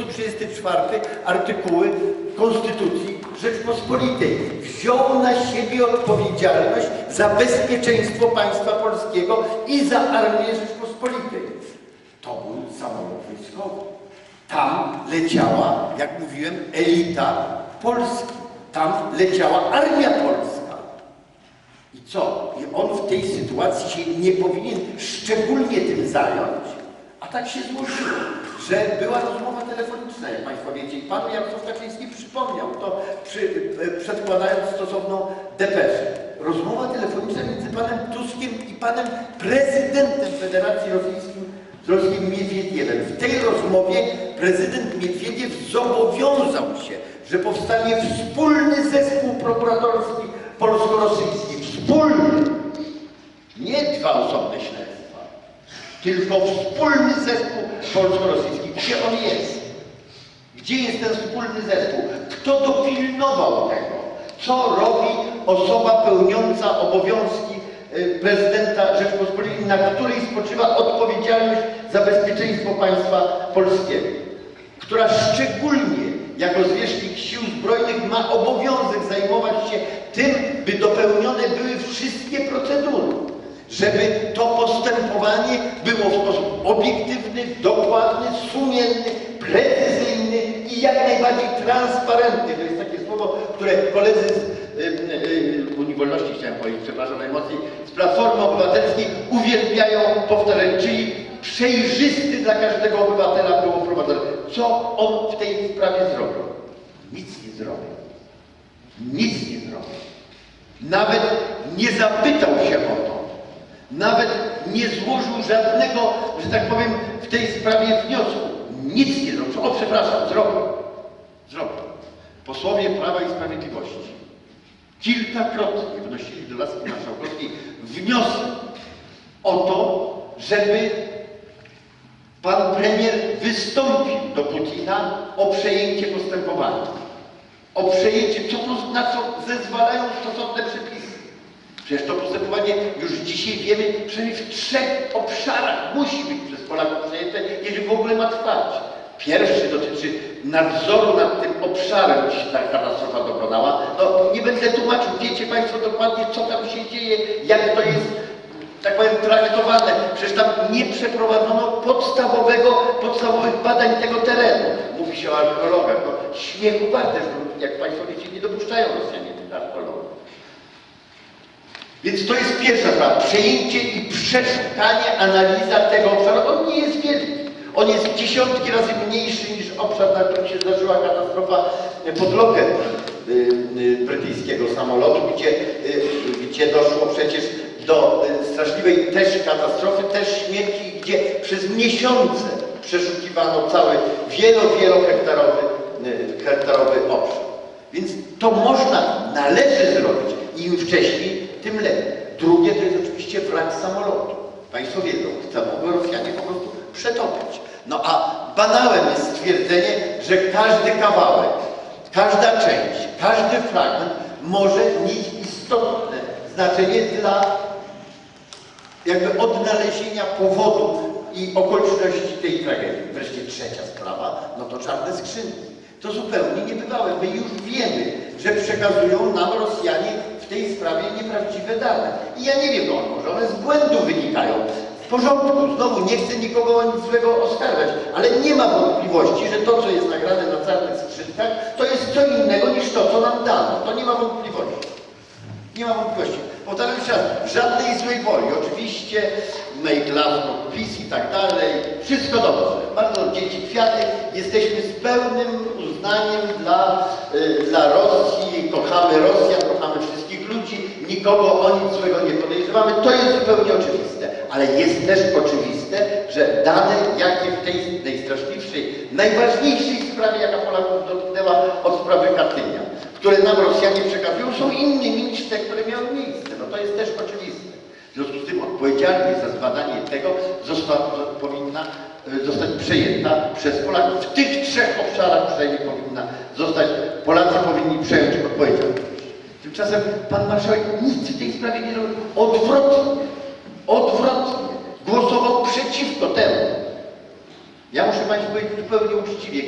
134 artykuły Konstytucji Rzeczpospolitej. Wziął na siebie odpowiedzialność za bezpieczeństwo państwa polskiego i za armię Rzeczpospolitej. To był samolot wojskowy. Tam leciała, jak mówiłem, elita Polski. Tam leciała armia polska. I co? I on w tej sytuacji się nie powinien szczególnie tym zająć? Tak się złożyło, że była rozmowa telefoniczna, jak Państwo wiecie. I Pan Jarosław Kaczyński przypomniał to, przy, e, przedkładając stosowną depeszę. Rozmowa telefoniczna między Panem Tuskiem i Panem Prezydentem Federacji Rosyjskiej, Rosji Miedwiediewem. W tej rozmowie prezydent Miedwiediew zobowiązał się, że powstanie wspólny zespół prokuratorski polsko-rosyjski. Wspólny. Nie dwa osobne śledztwa, tylko wspólny zespół polsko-rosyjski. Gdzie on jest? Gdzie jest ten wspólny zespół? Kto dopilnował tego? Co robi osoba pełniąca obowiązki y, prezydenta Rzeczpospolitej, na której spoczywa odpowiedzialność za bezpieczeństwo państwa polskiego? Która szczególnie jako zwierzchnik sił zbrojnych ma obowiązek zajmować się tym, by dopełnione były wszystkie procedury, żeby to postępowanie było w sposób obiektywny, dokładny, sumienny, precyzyjny i jak najbardziej transparentny. To jest takie słowo, które koledzy z y, y, Unii Wolności, chciałem powiedzieć, przepraszam najmocniej, z Platformy Obywatelskiej uwielbiają powtarzać, czyli przejrzysty dla każdego obywatela było prowadzone. Co on w tej sprawie zrobił? Nic nie zrobił. Nic nie zrobił. Nawet nie zapytał się o to. Nawet nie złożył żadnego, że tak powiem, w tej sprawie wniosku. Nic nie zrobił. O, przepraszam, zrobił. Zrobił. Posłowie Prawa i Sprawiedliwości kilkakrotnie wnosili do Laski Marszałkowskiej wniosek o to, żeby pan premier wystąpił do Putina o przejęcie postępowania. O przejęcie, co to na co zezwalają stosowne przepisy. Przecież to postępowanie już dzisiaj wiemy, przynajmniej w trzech obszarach musi być przez Polaków przejęte, jeżeli w ogóle ma trwać. Pierwszy dotyczy nadzoru nad tym obszarem, gdzie się ta katastrofa dokonała. No nie będę tłumaczył, wiecie Państwo dokładnie, co tam się dzieje, jak to jest tak powiem, traktowane. Przecież tam nie przeprowadzono podstawowego, podstawowych badań tego terenu. Mówi się o archeologach. No, śmiechu warte, jak Państwo wiecie, nie dopuszczają Rosjanie. Więc to jest pierwsza sprawa. Przejęcie i przeszukanie, analiza tego obszaru. On nie jest wielki. On jest dziesiątki razy mniejszy niż obszar, na którym się zdarzyła katastrofa pod lokiem y, y, brytyjskiego samolotu, gdzie, y, gdzie doszło przecież do straszliwej też katastrofy, też śmierci, gdzie przez miesiące przeszukiwano cały wielo, wielohektarowy hektarowy obszar. Więc to można, należy zrobić im wcześniej, tym lepiej. Drugie to jest oczywiście wrak samolotu. Państwo wiedzą, chcą go Rosjanie po prostu przetopić. No a banałem jest stwierdzenie, że każdy kawałek, każda część, każdy fragment może mieć istotne znaczenie dla jakby odnalezienia powodu i okoliczności tej tragedii. Wreszcie trzecia sprawa, no to czarne skrzynki. To zupełnie niebywałe. My już wiemy, że przekazują nam Rosjanie tej sprawie nieprawdziwe dane. I ja nie wiem, no, może one z błędu wynikają. W porządku, znowu nie chcę nikogo o nic złego oskarżać, ale nie ma wątpliwości, że to, co jest nagrane na czarnych skrzynkach, to jest co innego niż to, co nam dano. To nie ma wątpliwości. Nie ma wątpliwości. Powtarzam jeszcze raz, żadnej złej woli. Oczywiście make love no peace i tak dalej. Wszystko dobrze. Bardzo dzieci kwiaty. Jesteśmy z pełnym uznaniem dla, y, dla Rosji. Kochamy Rosję, kochamy wszystkich. Nikogo o nic złego nie podejrzewamy. To jest zupełnie oczywiste. Ale jest też oczywiste, że dane, jakie w tej najstraszliwszej, najważniejszej sprawie, jaka Polaków dotknęła od sprawy Katynia, które nam Rosjanie przekazują, są innymi niż te, które miały miejsce. No to jest też oczywiste. W związku z tym odpowiedzialność za zbadanie tego została, powinna e, zostać przejęta przez Polaków. W tych trzech obszarach przynajmniej powinna zostać, Polacy powinni przejąć odpowiedzialność. Tymczasem pan marszałek nic w tej sprawie nie robił. Odwrotnie, odwrotnie. Głosował przeciwko temu. Ja muszę Państwu powiedzieć zupełnie uczciwie.